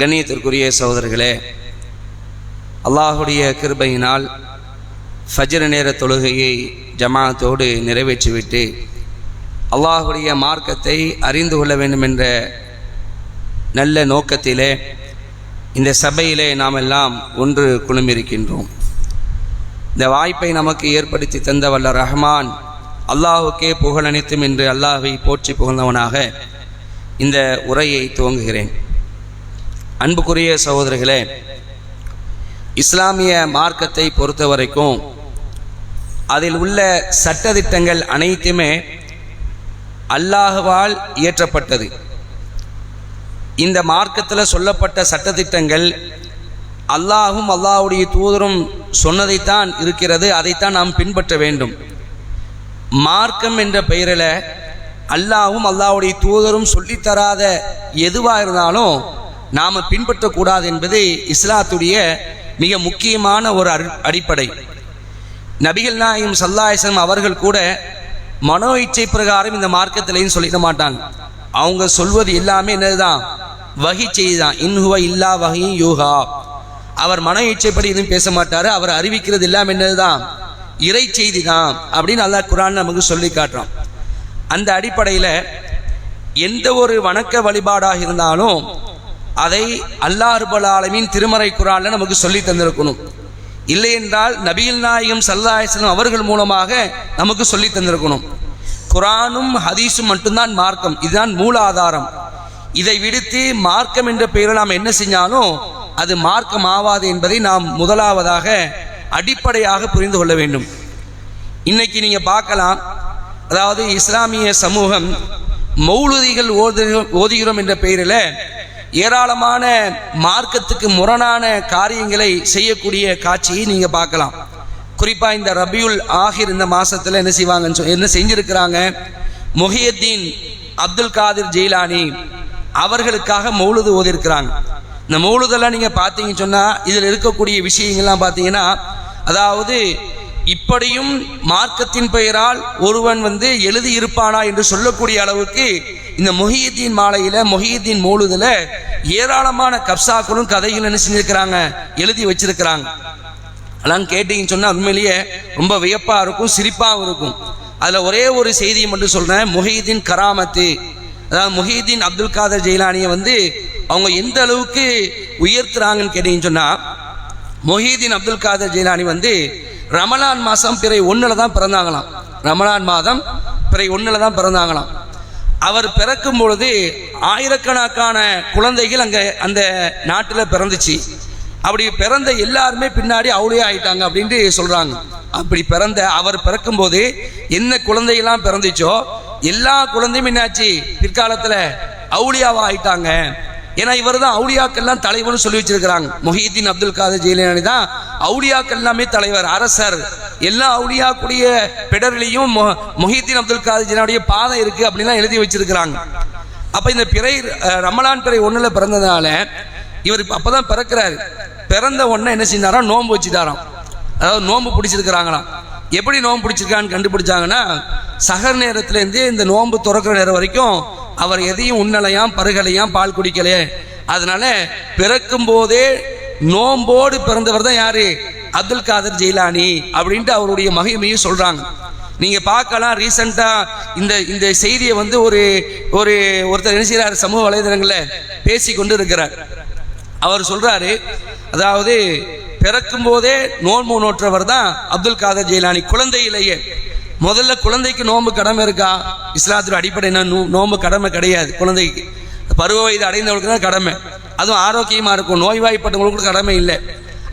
கண்ணியத்திற்குரிய சகோதரர்களே அல்லாஹுடைய கிருபையினால் ஃபஜ்ர நேர தொழுகையை ஜமாத்தோடு நிறைவேற்றிவிட்டு அல்லாஹுடைய மார்க்கத்தை அறிந்து கொள்ள வேண்டும் என்ற நல்ல நோக்கத்திலே இந்த சபையிலே நாம் எல்லாம் ஒன்று குழுமிருக்கின்றோம். இந்த வாய்ப்பை நமக்கு ஏற்படுத்தி தந்த வல்ல ரஹ்மான் அல்லாஹுக்கே புகழ் அனைத்தும் என்று அல்லாஹை போற்றி புகழ்ந்தவனாக இந்த உரையை துவங்குகிறேன். அன்புக்குரிய சகோதரர்களே இஸ்லாமிய மார்க்கத்தை பொறுத்த வரைக்கும் அதில் உள்ள சட்டதிட்டங்கள் அனைத்துமே அல்லாஹுவால் இயற்றப்பட்டது. இந்த மார்க்கத்தில் சொல்லப்பட்ட சட்டத்திட்டங்கள் அல்லாஹும் அல்லாஹுடைய தூதரும் சொன்னதைத்தான் இருக்கிறது அதைத்தான் நாம் பின்பற்ற வேண்டும். மார்க்கம் என்ற பெயரில் அல்லாஹும் அல்லாஹுடைய தூதரும் சொல்லித்தராத எதுவாக இருந்தாலும் நாம் பின்பற்றக்கூடாது என்பது இஸ்லாத்துடைய மிக முக்கியமான ஒரு அடிப்படை. நபிகள் நாயகம் சல்லாயசம் அவர்கள் கூட மனோ இச்சை பிரகாரம் இந்த மார்க்கத்திலையும் சொல்லிட மாட்டாங்க. அவங்க சொல்வது எல்லாமே என்னதுதான்? வகி செய்திதான் இன்ஹுவ இல்லா வகையும் யூகா அவர் மன இச்சைப்படி எதுவும் பேச மாட்டார். அவர் அறிவிக்கிறது எல்லாம் என்னதுதான்? இறை செய்தி தான் அப்படின்னு அல்லா குரான் நமக்கு சொல்லி காட்டுறோம் அந்த அடிப்படையில் எந்த ஒரு வணக்க வழிபாடாக இருந்தாலும் அதை அல்லாஹ் ஆலமின் திருமறை குரானில் நமக்கு சொல்லி தந்திருக்கணும். இல்லை என்றால் நபிகள் நாயகம் சல்லாஹம் அவர்கள் மூலமாக நமக்கு சொல்லி தந்திருக்கணும். குரானும் ஹதீஸும் மட்டும்தான் மார்க்கம். இதுதான் மூல ஆதாரம். இதை விடுத்து மார்க்கம் என்ற பெயரில் நாம் என்ன செஞ்சாலும் அது மார்க்கம் ஆவாது என்பதை நாம் முதலாவதாக அடிப்படையாக புரிந்து கொள்ள வேண்டும். இன்னைக்கு நீங்கள் பார்க்கலாம். அதாவது இஸ்லாமிய சமூகம் மௌலுதிகள் ஓது ஓதுகிறோம் என்ற பெயரில் ஏராளமான மார்க்கத்துக்கு முரணான காரியங்களை செய்யக்கூடிய காட்சியை நீங்கள் பார்க்கலாம். குறிப்பாக இந்த ரபியுல் ஆஹிர் இந்த மாதத்தில் என்ன செய்வாங்கன்னு என்ன செஞ்சுருக்கிறாங்க? முஹியத்தீன் அப்துல் காதிர் ஜெயிலானி அவர்களுக்காக மௌலுது ஓதிருக்கிறாங்க. இந்த மௌலுதெல்லாம் நீங்கள் பார்த்தீங்கன்னு சொன்னால் இதில் இருக்கக்கூடிய விஷயங்கள்லாம் பார்த்தீங்கன்னா அதாவது இப்படியும் மார்க்கத்தின் பெயரால் ஒருவன் வந்து எழுதி இருப்பானா என்று சொல்லக்கூடிய அளவுக்கு இந்த மொஹியத்தின் மாலையில மொஹியத்தின் மூழுதுல ஏராளமான கப்சாக்களும் கதைகளும் என்ன செஞ்சிருக்கிறாங்க? எழுதி வச்சிருக்கிறாங்க. அதெல்லாம் கேட்டீங்கன்னு சொன்னா உண்மையிலேயே ரொம்ப வியப்பா இருக்கும் சிரிப்பாகவும் இருக்கும். அதுல ஒரே ஒரு செய்தியை மட்டும் சொல்றேன் முஹீதீன் கராமத்து. அதாவது முஹீதீன் அப்துல் காதர் ஜெயிலானியை வந்து அவங்க எந்த அளவுக்கு உயர்த்துறாங்கன்னு கேட்டீங்கன்னு சொன்னா மொஹீதீன் அப்துல் காதர் ஜெயிலானி வந்து ரமலான் மாதம் பிறை ஒன்றில் தான் பிறந்தாங்களாம். ரமலான் மாதம் பிறை ஒன்றில் தான் பிறந்தாங்களாம். அவர் பிறக்கும் பொழுது ஆயிரக்கணக்கான குழந்தைகள் அங்கே அந்த நாட்டில் பிறந்துச்சு. அப்படி பிறந்த எல்லாருமே பின்னாடி அவளே ஆயிட்டாங்க அப்படின்ட்டு சொல்கிறாங்க அப்படி பிறந்த அவர் பிறக்கும்போது என்ன குழந்தைகள்லாம் பிறந்துச்சோ எல்லா குழந்தையும் என்னாச்சு? பிற்காலத்தில் அவுளியாவாக ஆயிட்டாங்க. ஏன்னா இவர் தான் அவுளியாக்கெல்லாம் தலைவர்னு சொல்லி வச்சிருக்கிறாங்க. மொஹிதீன் அப்துல் காதர் ஜெயிலானி தான் அவுளியாக்கள் எல்லாமே தலைவர் அரசர். எல்லா அவுளியாக்குடைய பெடர்லையும் மொஹிதீன் அப்துல் காதர் ஜெயிலானுடைய பாதை இருக்கு அப்படின்லாம் எழுதி வச்சிருக்கிறாங்க. அப்ப இந்த பிறை ரமலான் பிறை ஒன்றில் பிறந்ததுனால இவர் அப்பதான் பிறக்கிறாரு. பிறந்த உடனே என்ன செஞ்சாராம் நோன்பு வச்சுட்டாராம். அதாவது நோன்பு பிடிச்சிருக்கிறாங்களாம். எப்படி நோன்பு பிடிச்சிருக்கான்னு கண்டுபிடிச்சாங்கன்னா சகர் நேரத்துலேருந்து இந்த நோன்பு துறக்கிற நேரம் வரைக்கும் அவர் எதையும் உண்ணலையாம் பருகலையாம் பால் குடிக்கலையே. அதனால பிறக்கும் போதே நோம்போடு பிறந்தவர் தான் யாரு? அப்துல் காதர் ஜெயிலானி அப்படின்ட்டு அவருடைய மகிமையும் சொல்றாங்க. நீங்க பார்க்கலாம் ரீசெண்டா இந்த இந்த செய்தியை வந்து ஒரு ஒரு ஒருத்தர் என்ன செய்யறாரு சமூக வலைதளங்களில் பேசி கொண்டு இருக்கிறார். அவர் சொல்றாரு அதாவது பிறக்கும் போதே நோன்பு நோற்றவர் தான் அப்துல் காதர் ஜெயிலானி. குழந்தையிலேயே முதல்ல குழந்தைக்கு நோன்பு கடமை இருக்கா? இஸ்லாத்தோட அடிப்படை என்ன? நோன்பு கடமை கிடையாது குழந்தைக்கு. பருவ வயது அடைந்தவங்களுக்கு தான் கடமை. அதுவும் ஆரோக்கியமாக இருக்கும். நோய்வாய்ப்பட்டவங்களுக்கு கடமை இல்லை.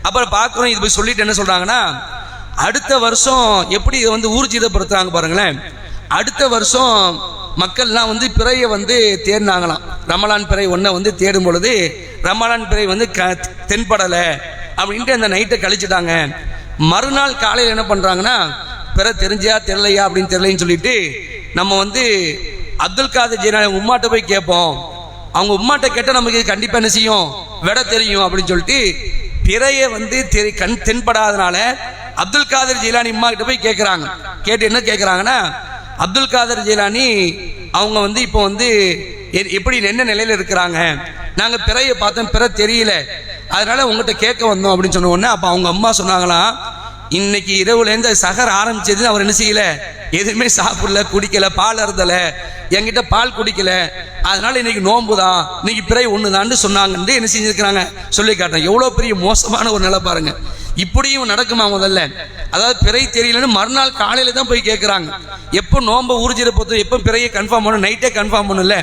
அப்புறம் பார்க்குறோம் இது போய் சொல்லிட்டு என்ன சொல்கிறாங்கன்னா அடுத்த வருஷம் எப்படி இதை வந்து ஊர்ஜிதப்படுத்துகிறாங்க பாருங்களேன். அடுத்த வருஷம் மக்கள்லாம் வந்து பிறையை வந்து தேடினாங்களாம் ரமலான் பிறை ஒன்றை வந்து தேடும் பொழுது ரமலான் பிறை வந்து க தென்படலை அப்படின்ட்டு அந்த நைட்டை கழிச்சிட்டாங்க. மறுநாள் காலையில் என்ன பண்ணுறாங்கன்னா பிற தெரிஞ்சியா தெரியலையா அப்படின்னு தெரியலைன்னு சொல்லிட்டு நம்ம வந்து அப்துல் காதர் ஜீனானி உம்மாட்ட போய் கேட்போம். அவங்க உம்மாட்ட கேட்டால் நமக்கு இது கண்டிப்பாக என்ன செய்யும்? விட தெரியும் அப்படின்னு சொல்லிட்டு பிறையை வந்து தெரி கண் தென்படாதனால அப்துல் காதர் ஜீலானி உம்மா கிட்ட போய் கேட்குறாங்க கேட்டு என்ன கேட்குறாங்கன்னா அப்துல் காதர் ஜீலானி அவங்க வந்து இப்போ வந்து எ- எப்படி என்ன நிலையில் இருக்கிறாங்க? நாங்கள் பிறையை பார்த்தோம் பிற தெரியல. அதனால உங்கள்கிட்ட கேட்க வந்தோம் அப்படின்னு சொன்ன உடனே அப்போ அவங்க அம்மா சொன்னாங்களாம் இன்னைக்கு இரவுலேருந்து சகர் ஆரம்பிச்சது அவர் என்ன செய்யல? எதுவுமே சாப்பிடல குடிக்கல பால் அருந்தல. என்கிட்ட பால் குடிக்கல. அதனால இன்னைக்கு நோன்பு தான் இன்னைக்கு பிறை ஒன்று சொன்னாங்கன்னு என்ன செஞ்சிருக்கிறாங்க? சொல்லி காட்டுறேன். எவ்வளோ பெரிய மோசமான ஒரு நிலை பாருங்க. இப்படியும் நடக்குமா முதல்ல? அதாவது பிறை தெரியலன்னு மறுநாள் காலையில தான் போய் கேட்குறாங்க எப்போ நோன்பை ஊர்ஜிட பொறுத்து எப்போ பிறையை கன்ஃபார்ம் பண்ணணும்? நைட்டே கன்ஃபார்ம் பண்ணல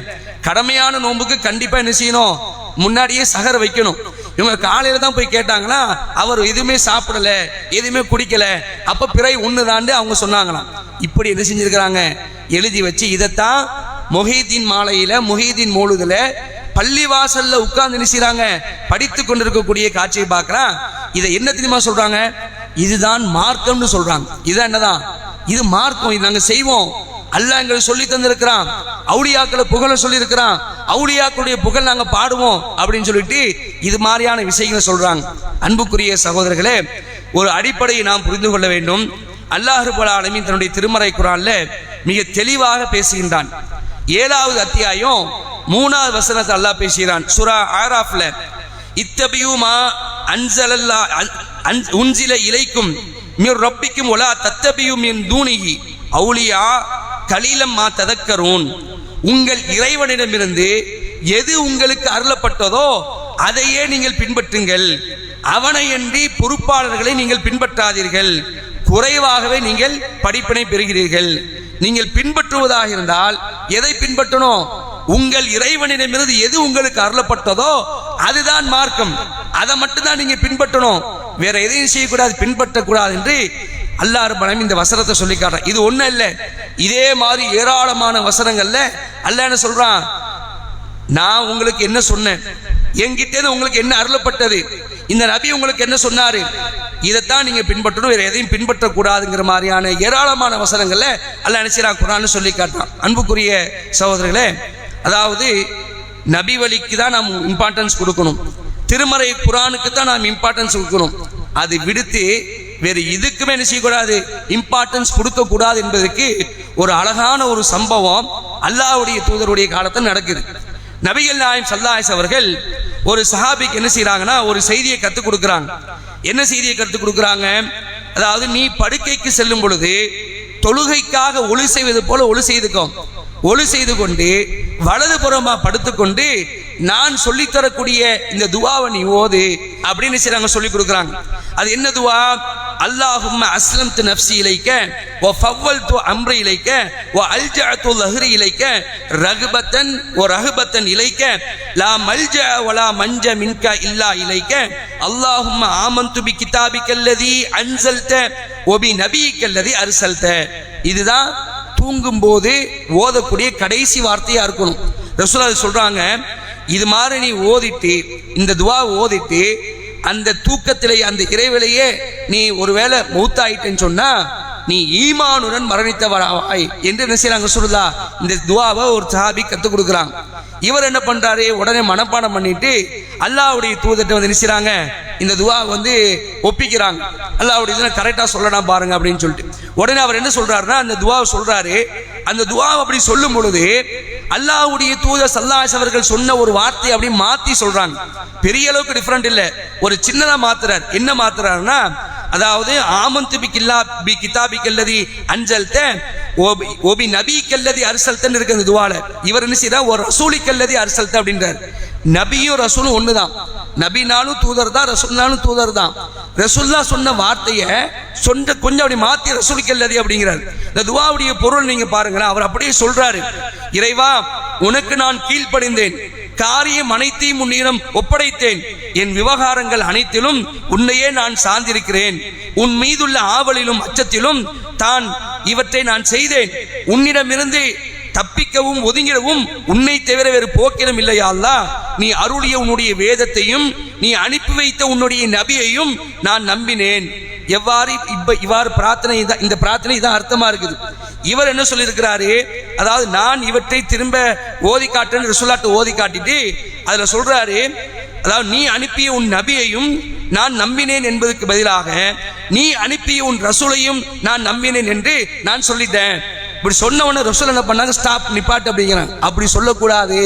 கடமையான நோம்புக்கு கண்டிப்பாக என்ன செய்யணும்? முன்னாடியே சகர வைக்கணும். இவங்க காலையில தான் போய் கேட்டாங்கன்னா அவர் எதுவுமே சாப்பிடல எதுவுமே குடிக்கல. அப்ப பிறை ஒண்ணுதாண்டு அவங்க சொன்னாங்களாம். இப்படி என்ன செஞ்சிருக்கிறாங்க? எழுதி வச்சு இதைத்தான் மொஹீதீன் மாலையில மொஹீதீன் மூழுதுல பள்ளிவாசல்ல உட்கார்ந்து நினைச்சாங்க படித்து கொண்டிருக்கக்கூடிய காட்சியை பார்க்கறான். இதை என்ன தெரியுமா சொல்றாங்க? இதுதான் மார்க்கம்னு சொல்றாங்க. இதான் என்னதான்? இது மார்க்கம். இது நாங்க செய்வோம். அல்லாஹ் எங்களுக்கு சொல்லி தந்திருக்கிறான். அவுளியாக்களை புகழ சொல்லியிருக்கிறான். அவுளியாக்களுடைய புகழ் நாங்க பாடுவோம் அப்படின்னு சொல்லிட்டு இது மாதிரியான விஷயங்களை சொல்றாங்க. அன்புக்குரிய சகோதரர்களே ஒரு அடிப்படையை நாம் புரிந்து கொள்ள வேண்டும். அல்லாஹ் ரபுல் ஆலமீன் தன்னுடைய திருமறை குரான்ல மிக தெளிவாக பேசுகின்றான். ஏழாவது அத்தியாயம் மூணாவது வசனத்தை அல்லாஹ் பேசுகிறான். சுரா ஆராஃப்ல இத்தபியுமா அன்சலல்லா அன் உன்சில இலைக்கும் மிர் ரப்பிக்கும் ஒலா தத்தபியும் என் தூணிகி அவுளியா கலீலம் மா ததக்கரூன். உங்கள் இறைவனிடமிருந்து எது உங்களுக்கு அருளப்பட்டதோ அதையே நீங்கள் பின்பற்றுங்கள். அவனையன்றி பொறுப்பாளர்களை நீங்கள் பின்பற்றாதீர்கள். குறைவாகவே நீங்கள் படிப்பினை பெறுகிறீர்கள். நீங்கள் பின்பற்றுவதாக இருந்தால் எதை பின்பற்றணும்? உங்கள் இறைவனிடமிருந்து எது உங்களுக்கு அருளப்பட்டதோ அதுதான் மார்க்கம். அதை மட்டும்தான் நீங்க பின்பற்றணும். வேற எதையும் செய்யக்கூடாது பின்பற்றக்கூடாது என்று அல்லாறு பணம் இந்த வசனத்தை சொல்லி காட்டுறான். இது ஒன்றும் இல்லை. இதே மாதிரி ஏராளமான வசனங்கள்ல அல்ல என்ன சொல்றான்? நான் உங்களுக்கு என்ன சொன்னேன்? என்கிட்ட உங்களுக்கு என்ன அருளப்பட்டது? இந்த நபி உங்களுக்கு என்ன சொன்னாரு? இதைத்தான் நீங்கள் பின்பற்றணும் வேறு எதையும் பின்பற்றக்கூடாதுங்கிற மாதிரியான ஏராளமான வசனங்களில் அல்லாஹ் நினைச்சிரா குரான்னு சொல்லி காட்டான் அன்புக்குரிய சகோதரர்களே அதாவது நபி வழிக்கு தான் நாம் இம்பார்ட்டன்ஸ் கொடுக்கணும். திருமறை குரானுக்கு தான் நாம் இம்பார்ட்டன்ஸ் கொடுக்கணும். அது விடுத்து வேறு இதுக்குமே என்ன செய்யக்கூடாது? இம்பார்ட்டன்ஸ் கொடுக்கக்கூடாது என்பதற்கு ஒரு அழகான ஒரு சம்பவம் அல்லாவுடைய தூதருடைய காலத்தில் நடக்குது. நபிகள் நாயம் சல்லாஸ் அவர்கள் ஒரு சஹாபிக்கு என்ன செய்யறாங்கன்னா ஒரு செய்தியை கற்றுக் கொடுக்குறாங்க. என்ன செய்தியை கற்றுக் கொடுக்குறாங்க? அதாவது நீ படுக்கைக்கு செல்லும் பொழுது தொழுகைக்காக ஒளி செய்வது போல ஒளி செய்துக்கோ. ஒளி செய்து கொண்டு வலதுபுறமா படுத்துக்கொண்டு நான் சொல்லித்தரக்கூடிய இந்த துவாவை நீ ஓது அப்படின்னு செய்றாங்க சொல்லி கொடுக்குறாங்க. அது என்ன துவா? அல்லாஹும்ம அஸ்லம்து நஃப்சி இலைக்க ஓ ஃபவ்வல் து அம்ரி இலைக்க ஓ அல்ஜா து லஹ்ரி இலைக்க ரகுபத்தன் ஓ ரகுபத்தன் இலைக்க லா மல்ஜ வலா மஞ்ச மின்க இல்லா இலைக்க அல்லாஹும் ஆமந்து பி கிதாபிக்கல்லதி அன்சல்த வ பி அரிசல்த அர்சல்த. இதுதான் தூங்கும்போது ஓதக்கூடிய கடைசி வார்த்தையா இருக்கணும். ரசூலா சொல்றாங்க இது மாதிரி நீ ஓதிட்டு இந்த துவா ஓதிட்டு அந்த தூக்கத்திலே அந்த இறைவிலையே நீ ஒருவேளை மூத்தாயிட்டேன்னு சொன்னா நீ ஈமானுடன் மரணித்தவராவாய் என்று என்ன செய்றாங்க சொல்லுதா இந்த துவாவை ஒரு சஹாபி கற்றுக் கொடுக்குறாங்க. இவர் என்ன பண்றாரு? உடனே மனப்பாடம் பண்ணிட்டு அல்லாவுடைய தூதர்கிட்ட வந்து நினைச்சாங்க இந்த துவா வந்து ஒப்பிக்கிறாங்க. அல்லாவுடைய இதில் கரெக்டாக சொல்லலாம் பாருங்க அப்படின்னு சொல்லிட்டு. உடனே அவர் என்ன சொல்றாருன்னா அந்த துவாவை சொல்றாரு. அந்த துவாவை அப்படி சொல்லும் பொழுது அல்லாஹ்வுடைய தூத சல்லாஸ் அவர்கள் சொன்ன ஒரு வார்த்தையை அப்படி மாத்தி சொல்றாங்க. பெரிய அளவுக்கு டிஃப்ரெண்ட் இல்லை. ஒரு சின்னதா மாத்துறார். என்ன மாத்துறாருன்னா அதாவது ஆமந்து பி கில்லா பி கிதாபி கல்லதி அஞ்சல்த ஓபி ஓபி நபி கல்லதி அரிசல்தன் இருக்கு அந்த துவால. இவர் என்ன செய்யறா ஒரு ரசூலி கல்லதி அரிசல்த அப்படின்றார். நபியும் ரசூலும் ஒன்று தான் நபினாலும் தூதர் தான் ரசூல்னாலும் தூதர் தான் ரசூல்லா சொன்ன வார்த்தையை சொன்ன கொஞ்சம் அப்படி மாற்றி ரசூலுக்கு கல்லதி அப்படிங்கிறார். இந்த துவாவுடைய பொருள் நீங்கள் பாருங்களேன் அவர் அப்படியே சொல்கிறாரு இறைவா உனக்கு நான் கீழ்ப்படிந்தேன். காரியம் அனைத்தையும் உன்னிடம் ஒப்படைத்தேன். என் விவகாரங்கள் அனைத்திலும் உன்னையே நான் சார்ந்திருக்கிறேன். உன் மீதுள்ள ஆவலிலும் அச்சத்திலும் தான் இவற்றை நான் செய்தேன். உன்னிடமிருந்து ஒழிக்கவும் ஒதுங்கிடவும் உன்னை தவிர வேறு போக்கிடம் இல்லையா நீ அருளிய உன்னுடைய வேதத்தையும் நீ அனுப்பி வைத்த உன்னுடைய நபியையும் நான் நம்பினேன். எவ்வாறு இப்ப இவ்வாறு பிரார்த்தனை தான் இந்த பிரார்த்தனை தான் அர்த்தமா இருக்குது. இவர் என்ன சொல்லியிருக்கிறாரு? அதாவது நான் இவற்றை திரும்ப ஓதி காட்டுன்னு ரசூலாட்டு ஓதி காட்டிட்டு அதுல சொல்றாரு அதாவது நீ அனுப்பிய உன் நபியையும் நான் நம்பினேன் என்பதற்கு பதிலாக நீ அனுப்பிய உன் ரசூலையும் நான் நம்பினேன் என்று நான் சொல்லிட்டேன். இப்படி சொன்ன உடனே ரசூல் என்ன பண்ணாங்க? ஸ்டாப் நிப்பாட்டு அப்படிங்கிறாங்க. அப்படி சொல்லக்கூடாது.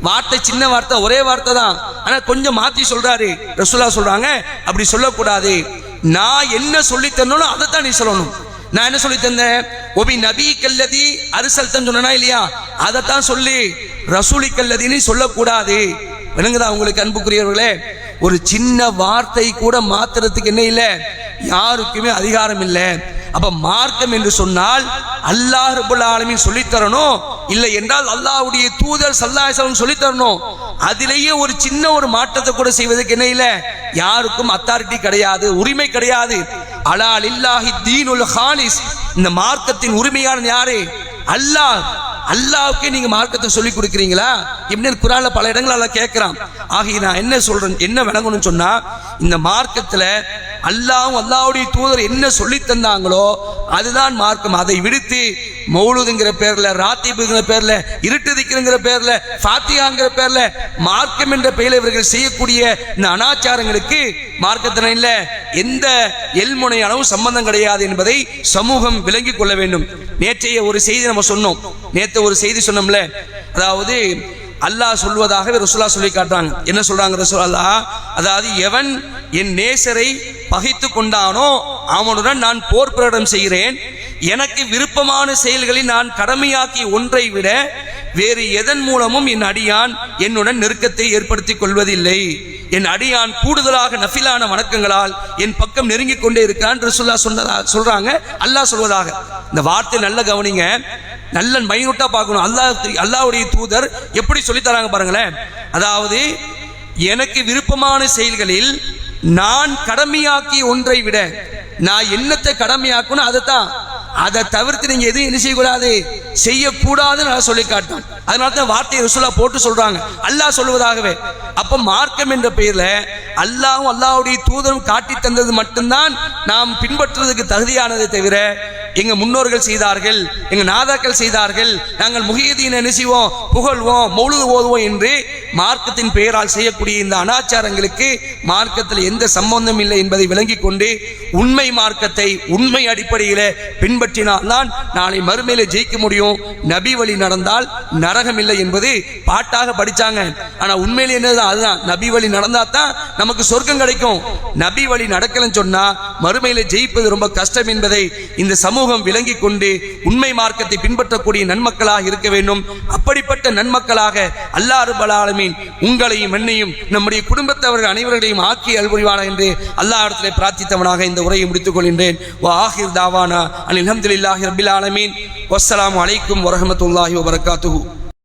வார்த்தை சின்ன வார்த்தை ஒரே வார்த்தை தான். ஆனா கொஞ்சம் மாத்தி சொல்றாரு. ரசூலா சொல்றாங்க அப்படி சொல்லக்கூடாது. நான் என்ன சொல்லி தரணும் அதை தான் நீ சொல்லணும். நான் என்ன சொல்லி தந்தேன்? ஒபி நபி கல்லதி அரிசல் சொன்னா இல்லையா? அதைத்தான் சொல்லி. ரசூலி கல்லதின்னு சொல்லக்கூடாது. விளங்குதா உங்களுக்கு அன்புக்குரியவர்களே? ஒரு சின்ன வார்த்தை கூட மாத்துறதுக்கு என்ன இல்லை? யாருக்குமே அதிகாரம் இல்லை. அப்ப மார்க்கம் என்று சொன்னால் அல்லாஹ் ரபுல் ஆலமின் சொல்லித் தரணும் இல்லை என்றால் அல்லாஹ்வுடைய தூதர் சல்லாஹம் சொல்லித் தரணும் அதிலேயே ஒரு சின்ன ஒரு மாற்றத்தை கூட செய்வதற்கு என்ன இல்லை? யாருக்கும் அத்தாரிட்டி கிடையாது உரிமை கிடையாது. அலால் இல்லாஹி தீனுல் ஹாலிஸ். இந்த மார்க்கத்தின் உரிமையான யாரு? அல்லாஹ். அல்லாவுக்கே நீங்க மார்க்கத்தை சொல்லி கொடுக்குறீங்களா? இப்படின்னு குரால பல இடங்கள் எல்லாம் கேட்கிறான். ஆகிய நான் என்ன சொல்றேன் என்ன விளங்கணும்னு சொன்னா இந்த மார்க்கத்துல அல்லாவும் அல்லாவுடைய தூதர் என்ன சொல்லி தந்தாங்களோ அதுதான் மார்க்கம். அதை விடுத்து மௌலுதுங்கிற பேர்ல ராத்திபுங்கிற பேர்ல இருட்டுதிக்கிறங்கிற பேர்ல ஃபாத்தியாங்கிற பேர்ல மார்க்கம் என்ற பெயரில் இவர்கள் செய்யக்கூடிய இந்த அனாச்சாரங்களுக்கு மார்க்கத்தின இல்ல எந்த எல்முனை அளவும் சம்பந்தம் கிடையாது என்பதை சமூகம் விளங்கிக் கொள்ள வேண்டும். நேற்றைய ஒரு செய்தி நம்ம சொன்னோம். நேற்று ஒரு செய்தி சொன்னோம்ல அதாவது அல்லாஹ் சொல்வதாக ரசுல்லா சொல்லி காட்டுறாங்க. என்ன சொல்றாங்க ரசூலா அதாவது எவன் என் நேசரை பகைத்து கொண்டானோ அவனுடன் நான் போர் பிரகடம் செய்கிறேன். எனக்கு விருப்பமான செயல்களை நான் கடமையாக்கி ஒன்றை விட வேறு எதன் மூலமும் என் அடியான் என்னுடன் நெருக்கத்தை ஏற்படுத்திக் கொள்வதில்லை. என் அடியான் கூடுதலாக நஃபிலான வணக்கங்களால் என் பக்கம் நெருங்கிக் கொண்டே இருக்கிறான். ரசுல்லா சொன்னதா சொல்றாங்க. அல்லாஹ் சொல்வதாக. இந்த வார்த்தை நல்ல கவனிங்க. நல்ல மைனூட்டா பார்க்கணும். அல்லாஹ் அல்லாஹுடைய தூதர் எப்படி சொல்லித் தராங்க பாருங்களேன். அதாவது எனக்கு விருப்பமான செயல்களில் நான் கடமையாக்கிய ஒன்றை விட நான் என்னத்தை கடமையாக்கணும் அதை தான் அதை தவிர்த்து நீங்க எதுவும் என்ன செய்யக்கூடாது. செய்யக்கூடாதுன்னு நான் சொல்லி காட்டான் அதனால தான் வார்த்தையை ரசூலா போட்டு சொல்றாங்க. அல்லாஹ் சொல்வதாகவே. அப்ப மார்க்கம் என்ற பெயர்ல அல்லாவும் அல்லாவுடைய தூதரும் காட்டி தந்தது மட்டும்தான் நாம் பின்பற்றுவதற்கு தகுதியானதை தவிர எங்க முன்னோர்கள் செய்தார்கள் எங்க நாதாக்கள் செய்தார்கள் நாங்கள் முகியதீன் என்ன செய்வோம் புகழ்வோம் மௌழுது ஓதுவோம் என்று மார்க்கத்தின் பெயரால் செய்யக்கூடிய இந்த அனாச்சாரங்களுக்கு மார்க்கத்தில் எந்த சம்பந்தம் இல்லை என்பதை விளங்கிக் கொண்டு உண்மை மார்க்கத்தை உண்மை அடிப்படையில் பின்பற்றினால் தான் நாளை மறுமையில ஜெயிக்க முடியும். நபி வழி நடந்தால் நரகம் இல்லை என்பது பாட்டாக படிச்சாங்க. ஆனா உண்மையில என்னதான் அதுதான். நபி வழி நடந்தா தான் நமக்கு சொர்க்கம் கிடைக்கும். நபி வழி நடக்கலன்னு சொன்னா மறுமையில ஜெயிப்பது ரொம்ப கஷ்டம் என்பதை இந்த சமூகம் விளங்கி கொண்டு உண்மை மார்க்கத்தை பின்பற்றக்கூடிய நன்மக்களாக இருக்க வேண்டும். அப்படிப்பட்ட நன்மக்களாக அல்லாஹ் ரப்பல் உங்களையும் என்னையும் நம்முடைய குடும்பத்தவர்கள் அனைவர்களையும் ஆக்கி அல்புரிவானா என்று அல்லாஹ் இடத்திலே பிரார்த்தித்தவனாக இந்த உரையை முடித்துக் கொள்கின்றேன். வா ஆஹிர் தாவானா அனில் அல்ஹம்துலில்லாஹி ரப்பில் ஆலமீன். வஸ்ஸலாமு அலைக்கும் வரமத்துல்லாஹி வபரகாத்துஹு.